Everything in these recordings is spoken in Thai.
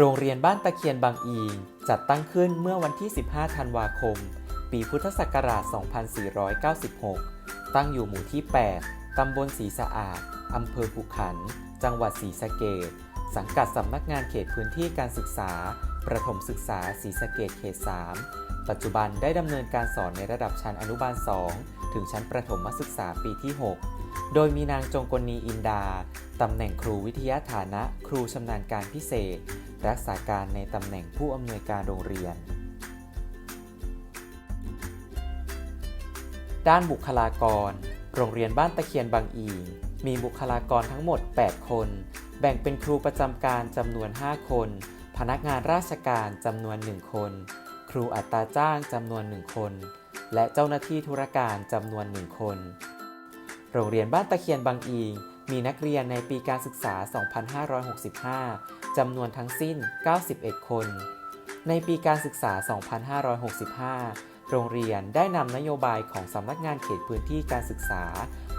โรงเรียนบ้านตะเคียนบางอี จัดตั้งขึ้นเมื่อวันที่ 15 ธันวาคม ปีพุทธศักราช 2496 ตั้งอยู่หมู่ที่ 8 ตำบลศรีสะอาด อำเภอขุขัน จังหวัดศรีสะเกษสังกัดสำนักงานเขตพื้นที่การศึกษา ประถมศึกษาศรีสะเกษเขต 3 ปัจจุบันได้ดำเนินการสอนในระดับชั้นอนุบาล 2 ถึงชั้นประถมศึกษาปีที่ 6 โดยมีนางจงกลนีอินดา ตำแหน่งครูวิทยาฐานะ ครูชำนาญการพิเศษ รักษาการในตำแหน่งผู้อำนวยการโรงเรียน ด้านบุคลากร โรงเรียนบ้านตะเคียนบางอีมีบุคลากรทั้งหมด 8 คน แบ่งเป็นครูประจำการจำนวน 5 คน พนักงานราชการจำนวน 1 คน ครูอัตราจ้างจำนวน 1 คน และเจ้าหน้าที่ธุรการจำนวน 1 คน โรงเรียนบ้านตะเคียนบางอีง มีนักเรียนในปีการศึกษา 2565 จำนวนทั้งสิ้น 91 คน ในปีการศึกษา 2565 โรงเรียนได้นำนโยบายของสำนักงานเขตพื้นที่การศึกษา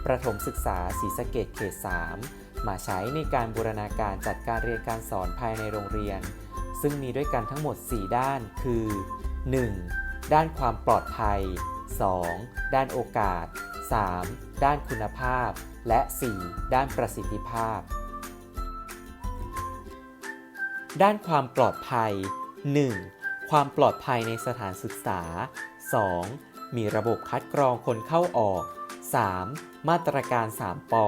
ประถมศึกษาศรีสะเกดเขต 3 มาใช้ในการบูรณาการจัดการเรียนการสอนภายในโรงเรียน ซึ่งมีด้วยกันทั้งหมด 4 ด้าน คือ 1. ด้านความปลอดภัย 2. ด้านโอกาส 3. ด้านคุณภาพ และ 4. ด้านประสิทธิภาพ ด้านความปลอดภัย 1. ความปลอดภัยในสถานศึกษา 2. มีระบบคัดกรองคนเข้าออก 3. มาตรการ 3 ปอ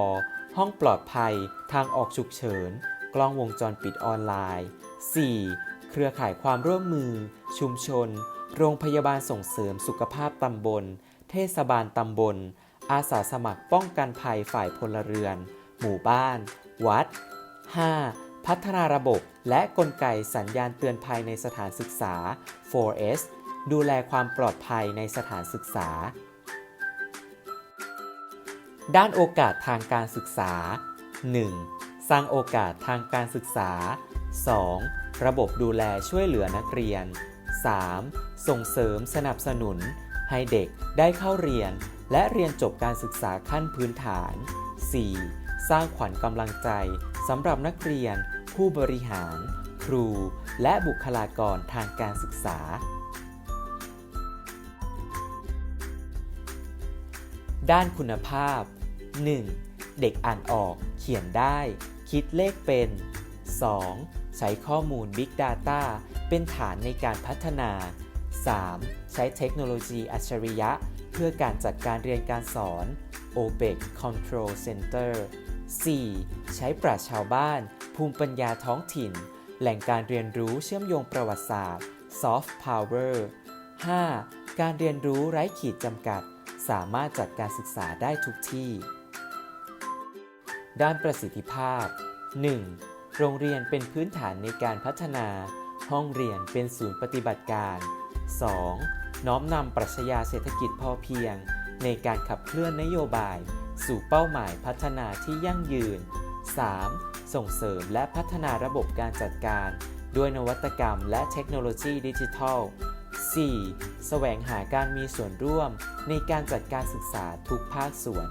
ห้องปลอดภัย ทางออกฉุกเฉิน กล้องวงจรปิดออนไลน์ 4. เครือข่ายความร่วมมือ ชุมชน โรงพยาบาลส่งเสริมสุขภาพตำบล เทศบาลตำบล อาสาสมัครป้องกันภัยฝ่ายพลเรือน หมู่บ้าน วัด 5. พัฒนาระบบและกลไกสัญญาณเตือนภัยในสถานศึกษา 4S ดูแลความปลอดภัยในสถานศึกษา ด้านโอกาสทางการศึกษา 1. สร้างโอกาสทางการศึกษา 2. ระบบดูแลช่วยเหลือนักเรียน 3. ส่งเสริมสนับสนุน ให้เด็กได้เข้าเรียน และเรียนจบการศึกษาขั้นพื้นฐาน 4. สร้างขวัญกำลังใจสำหรับนักเรียน ผู้บริหาร ครู และบุคลากรทางการศึกษา ด้านคุณภาพ 1. เด็กอ่านออกเขียนได้ คิดเลขเป็น 2. ใช้ข้อมูล Big Data เป็นฐานในการพัฒนา 3. ใช้เทคโนโลยีอัจฉริยะ เพื่อการจัดการเรียนการสอน OPEC Control Center 4. ใช้ปราชชาวบ้าน ภูมิปัญญาท้องถิ่น แหล่งการเรียนรู้เชื่อมโยงประวัติศาสตร์ Soft Power 5. การเรียนรู้ไร้ขีดจำกัด สามารถจัดการศึกษาได้ทุกที่ ด้านประสิทธิภาพ 1. โรงเรียนเป็นพื้นฐานในการพัฒนา ห้องเรียนเป็นศูนย์ปฏิบัติการ 2. น้อมนำปรัชญาเศรษฐกิจพอเพียง ในการขับเคลื่อนนโยบาย สู่เป้าหมายพัฒนาที่ยั่งยืน 3. ส่งเสริมและพัฒนาระบบการจัดการ ด้วยนวัตกรรมและเทคโนโลยีดิจิทัล 4. แสวงหาการมีส่วนร่วมในการจัดการศึกษาทุกภาคส่วน